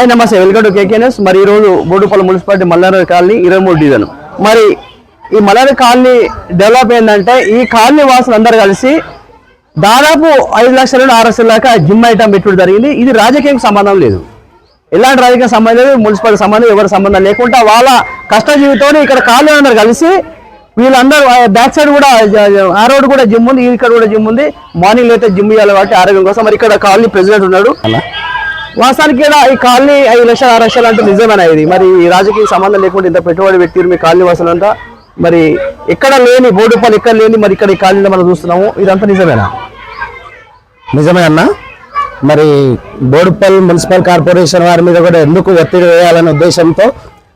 Hi నమస్తే. Welcome to KKS మరి ఈరోజు బోడుపల్లి మున్సిపాలిటీ మల్లారి కాలనీ ఇరవై మూడు డివిజన్. మరి ఈ మల్లారి కాలనీ డెవలప్ ఏంటంటే ఈ కాలనీ వాసులు అందరు కలిసి దాదాపు ఐదు లక్షల నుండి ఆరు లక్షల దాకా జిమ్ ఐటమ్ పెట్టుడు జరిగింది. ఇది రాజకీయం సంబంధం లేదు. ఎలాంటి రాజకీయ సంబంధం లేదు మున్సిపాలిటీ సంబంధం ఎవరి సంబంధం లేకుండా వాళ్ళ కష్ట జీవితంలో ఇక్కడ కాలనీ అందరు కలిసి వీళ్ళందరూ బ్యాక్ సైడ్ కూడా ఆ రోడ్ కూడా జిమ్ ఉంది ఇక్కడ కూడా జిమ్ ఉంది. మార్నింగ్ అయితే జిమ్ చేయాలి కాబట్టి ఆరోగ్యం కోసం. మరి ఇక్కడ కాలనీ ప్రెసిడెంట్ ఉన్నాడు. అలా. వాస్తవానికి కూడా ఈ కాలనీ ఐదు లక్షలు ఆరు లక్షలు అంటే నిజమేనా ఇది. మరి ఈ రాజకీయ సంబంధం లేకుండా ఇంత పెట్టుబడి పెట్టారు మీ కాలనీ వాసులంతా. మరి ఎక్కడ లేని బోడుపల్లి ఎక్కడ లేని మరి ఇక్కడ ఈ కాలనీలో మనం చూస్తున్నాము. ఇదంతా నిజమేనా? నిజమే అన్న. మరి బోడుపల్ మున్సిపల్ కార్పొరేషన్ వారి మీద కూడా ఎందుకు ఒత్తిడి వేయాలనే ఉద్దేశంతో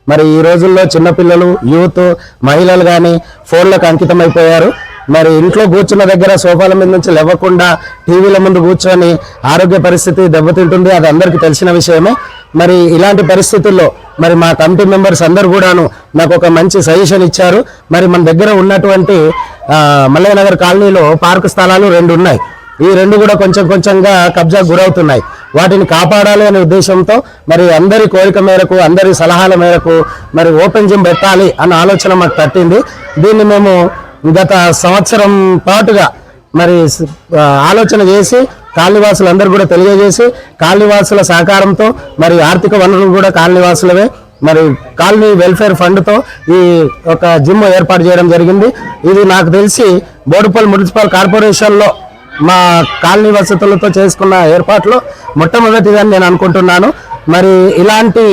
మరి ఈ రోజుల్లో చిన్నపిల్లలు యూత్ మహిళలు కానీ ఫోన్లకు అంకితం అయిపోయారు మరి ఇంట్లో కూర్చున్న దగ్గర సోఫాల మీద నుంచి లేవకుండా టీవీల ముందు కూర్చొని ఆరోగ్య పరిస్థితి దెబ్బతింటుంది అది అందరికీ తెలిసిన విషయమే. మరి ఇలాంటి పరిస్థితుల్లో మరి మా కమిటీ మెంబర్స్ అందరు కూడాను నాకు ఒక మంచి సజెషన్ ఇచ్చారు. మరి మన దగ్గర ఉన్నటువంటి ఆ, మల్లయ్య నగర్ కాలనీలో పార్కు స్థలాలు రెండు ఉన్నాయి. ఈ రెండు కూడా కొంచెం కొంచెంగా కబ్జా గురవుతున్నాయి. వాటిని కాపాడాలి అనే ఉద్దేశంతో మరి అందరి కోరిక మేరకు అందరి సలహాల మేరకు మరి ఓపెన్ జిమ్ పెట్టాలి అన్న ఆలోచన మాకు తట్టింది. దీన్ని మేము గత సంవత్సరం పాటుగా మరి ఆలోచన చేసి కాలనీవాసులందరూ కూడా తెలియజేసి కాలనీవాసుల సహకారంతో మరి ఆర్థిక వనరులు కూడా కాలనీవాసులవే. మరి కాలనీ వెల్ఫేర్ ఫండ్తో ఈ ఒక జిమ్ ఏర్పాటు చేయడం జరిగింది. ఇది నాకు తెలిసి బోడుపల్లి మున్సిపల్ కార్పొరేషన్లో మా కాలనీ వసతులతో చేసుకున్న ఏర్పాట్లు మొట్టమొదటిదని నేను అనుకుంటున్నాను. మరి ఇలాంటి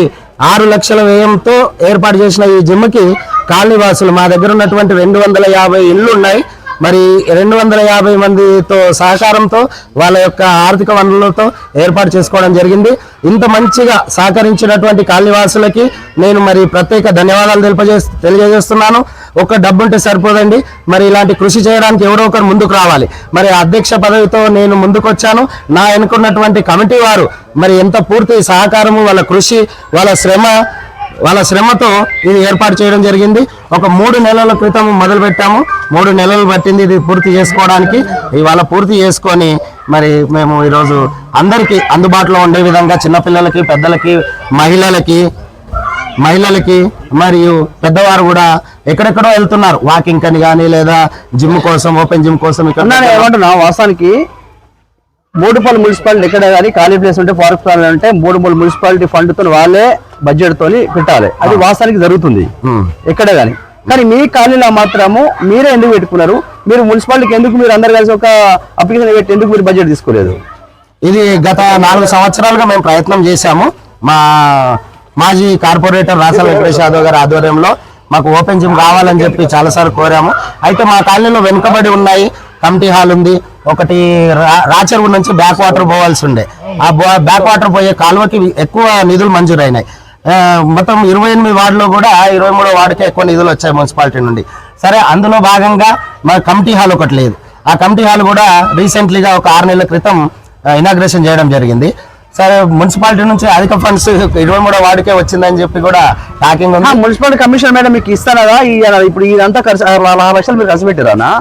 ఆరు లక్షల వ్యయంతో ఏర్పాటు చేసిన ఈ జిమ్కి కాలనీవాసులు మా దగ్గర ఉన్నటువంటి రెండు వందల యాభై ఇళ్ళు ఉన్నాయి. మరి రెండు వందల యాభై మందితో సహకారంతో వాళ్ళ యొక్క ఆర్థిక వనరులతో ఏర్పాటు చేసుకోవడం జరిగింది. ఇంత మంచిగా సహకరించినటువంటి కాలనీవాసులకి నేను మరి ప్రత్యేక ధన్యవాదాలు తెలిపజే తెలియజేస్తున్నాను. ఒక డబ్బు ఉంటే సరిపోదండి. మరి ఇలాంటి కృషి చేయడానికి ఎవరో ఒకరు ముందుకు రావాలి. మరి అధ్యక్ష పదవితో నేను ముందుకొచ్చాను. నా ఎన్నుకున్నటువంటి కమిటీ వారు మరి ఎంత పూర్తి సహకారము వాళ్ళ కృషి వాళ్ళ శ్రమ వాళ్ళ శ్రమతో ఇది ఏర్పాటు చేయడం జరిగింది. ఒక మూడు నెలల క్రితం మొదలు పెట్టాము మూడు నెలలు పట్టింది ఇది పూర్తి చేసుకోవడానికి. ఇవాళ పూర్తి చేసుకొని మరి మేము ఈరోజు అందరికీ అందుబాటులో ఉండే విధంగా చిన్నపిల్లలకి పెద్దలకి మహిళలకి మహిళలకి మరియు పెద్దవారు కూడా ఎక్కడెక్కడో వెళ్తున్నారు. వాకింగ్ అని కానీ లేదా జిమ్ కోసం ఓపెన్ జిమ్ కోసం ఏమంటున్నా వాస్తవానికి మూడుపల్లి మున్సిపాలిటీ ఎక్కడ కానీ ఖాళీ ప్లేస్ ఉంటే పార్క్ ప్లాన్ అంటే మూడుపల్లి మున్సిపాలిటీ ఫండ్తో వాళ్ళే బడ్జెట్ తోని పెట్టాలి. అది వాస్తవానికి జరుగుతుంది. ఎక్కడ కానీ కానీ మీ కాలనీలో మాత్రము మీరే ఎందుకు పెట్టుకున్నారు? మీరు మున్సిపాలిటీకి ఎందుకు మీరు అందరు కలిసి ఒక అప్లికేషన్ పెట్టి ఎందుకు మీరు బడ్జెట్ తీసుకోలేదు? ఇది గత నాలుగు సంవత్సరాలుగా మేము ప్రయత్నం చేశాము. మా మాజీ కార్పొరేటర్ రాసల వెంకటేష్ యాదవ్ గారి ఆధ్వర్యంలో మాకు ఓపెన్ జిమ్ కావాలని చెప్పి చాలాసార్లు కోరాము. అయితే మా కాలనీలో వెనుకబడి ఉన్నాయి. కమిటీ హాల్ ఉంది. ఒకటి రాచెరువు నుంచి బ్యాక్ వాటర్ పోవాల్సి ఉండే. ఆ బ్యాక్ వాటర్ పోయే కాలువకి ఎక్కువ నిధులు మంజూరైనాయి. మొత్తం ఇరవై ఎనిమిది వార్డులో కూడా ఇరవై మూడో వార్డుకే ఎక్కువ నిధులు వచ్చాయి మున్సిపాలిటీ నుండి. సరే అందులో భాగంగా మా కమిటీ హాల్ ఒకటి లేదు. ఆ కమిటీ హాల్ కూడా రీసెంట్లీగా ఒక ఆరు నెలల క్రితం ఇనాగ్రేషన్ చేయడం జరిగింది. సరే మున్సిపాలిటీ నుంచి అధిక ఫండ్స్ ఇరవై మూడో వార్డుకే వచ్చిందని చెప్పి కూడా టాకింగ్ ఉంది. మున్సిపాలిటీ కమిషన్ మేడం మీకు ఇస్తారా? ఈ ఇప్పుడు ఇదంతా ఖర్చు ఆ, లక్షలు మీరు ఖర్చు పెట్టారా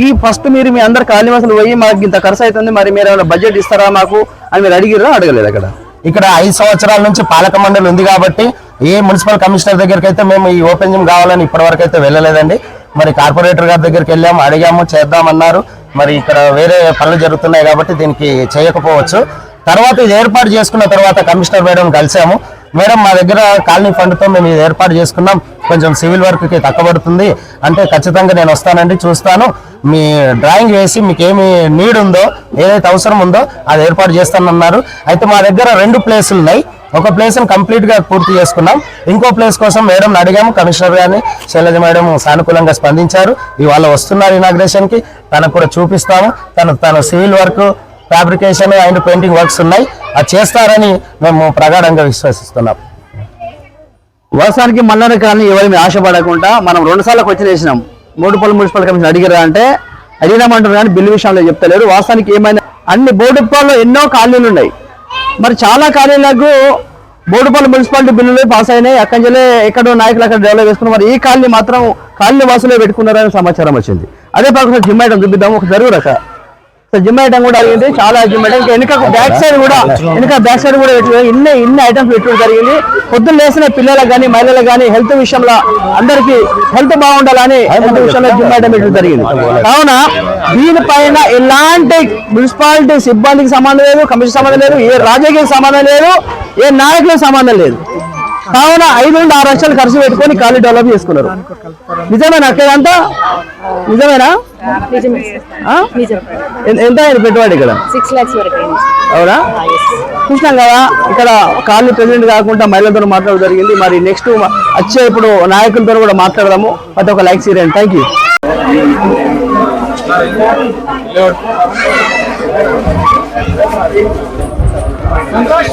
ఈ ఫస్ట్ మీరు మీ అందరు కాలనీవాసులు పోయి మాకు ఇంత ఖర్చు అవుతుంది మరి మీరు ఏమైనా బడ్జెట్ ఇస్తారా మాకు అని మీరు అడిగిరా అడగలేదు అక్కడ? ఇక్కడ ఐదు సంవత్సరాల నుంచి పాలక మండలి ఉంది కాబట్టి ఏ మున్సిపల్ కమిషనర్ దగ్గరికి అయితే మేము ఈ ఓపెన్ జిమ్ కావాలని ఇప్పటివరకు అయితే వెళ్ళలేదండి. మరి కార్పొరేటర్ గారి దగ్గరికి వెళ్ళాము అడిగాము చేద్దామన్నారు. మరి ఇక్కడ వేరే పనులు జరుగుతున్నాయి కాబట్టి దీనికి చేయకపోవచ్చు. తర్వాత ఇది ఏర్పాటు చేసుకున్న తర్వాత కమిషనర్ మేడం కలిసాము. మేడం మా దగ్గర కాలనీ ఫండ్తో మేము ఇది ఏర్పాటు చేసుకున్నాం. కొంచెం సివిల్ వర్క్కి తక్కబడుతుంది అంటే ఖచ్చితంగా నేను వస్తానండి చూస్తాను. మీ డ్రాయింగ్ వేసి మీకు ఏమి నీడ్ ఉందో ఏదైతే అవసరం ఉందో అది ఏర్పాటు చేస్తానన్నారు. అయితే మా దగ్గర రెండు ప్లేసులు ఉన్నాయి. ఒక ప్లేస్ని కంప్లీట్గా పూర్తి చేసుకున్నాం. ఇంకో ప్లేస్ కోసం మేడం అడిగాము. కమిషనర్ గారిని శైలజ మేడం సానుకూలంగా స్పందించారు. ఇవాళ వస్తున్నారు ఇనాగ్రేషన్కి. తనకు కూడా చూపిస్తాము. తను తను civil work fabrication and painting works ఉన్నాయి. అది చేస్తారని మేము ప్రగాఢంగా విశ్వసిస్తున్నాం. వర్షానికి మల్లన్న కానీ ఎవరి ఆశపడకుండా మనం రెండు సార్లు క్వశ్చన్ చేసినాం. బోడుపల్లి మున్సిపల్ కమిషన్ అడిగారా అంటే అడిగినామంటారు కానీ బిల్లు విషయంలో చెప్తలేరు. వాస్తవానికి ఏమైనా అన్ని బోడుపల్లో ఎన్నో కాలనీలు ఉన్నాయి. మరి చాలా కాలనీలకు బోడుపల్లి మున్సిపాలిటీ బిల్లులు పాస్ అయినాయి. అక్కడి ఎక్కడో నాయకులు అక్కడ డెవలప్ చేసుకున్నారు. మరి ఈ కాలనీ మాత్రం కాలనీ వాసులే పెట్టుకున్నారని సమాచారం వచ్చింది. అదే పక్కన జిమ్ చూపిద్దాం. ఒక జరుగు రక. సో జిమ్ ఐటమ్ కూడా జరిగింది చాలా జిమ్ ఐటమ్ ఇంకా వెనుక బ్యాక్ సైడ్ కూడా వెనుక బ్యాక్ సైడ్ కూడా పెట్టు ఇన్ని ఇన్ని ఐటమ్స్ పెట్టడం జరిగింది. పొద్దున్న లేసిన పిల్లలకు కానీ మహిళలకు కానీ హెల్త్ విషయంలో అందరికి హెల్త్ బాగుండాలని హెల్త్ విషయంలో జిమ్ ఐటమ్ పెట్టడం జరిగింది. కావున దీనిపైన ఎలాంటి మున్సిపాలిటీ సిబ్బందికి సంబంధం లేదు కమిషన్ సంబంధం లేదు ఏ రాజకీయ సంబంధం లేదు ఏ నాయకులకు సంబంధం లేదు. కావున ఐదు నుండి ఆరు లక్షలు ఖర్చు పెట్టుకొని ఖాళీ డెవలప్ చేసుకున్నారు. నిజమేనా అక్కడంతా నిజమేనా? ఎంత అయింది పెట్టుబడి ఇక్కడ? అవునా? చూసినాం కదా ఇక్కడ ఖాళీ ప్రెసిడెంట్ కాకుండా మహిళలతో మాట్లాడడం జరిగింది. మరి నెక్స్ట్ వచ్చే ఇప్పుడు నాయకులతో కూడా మాట్లాడదాము. అది ఒక లైక్ చేయండి థ్యాంక్ యూ. సంతోష్.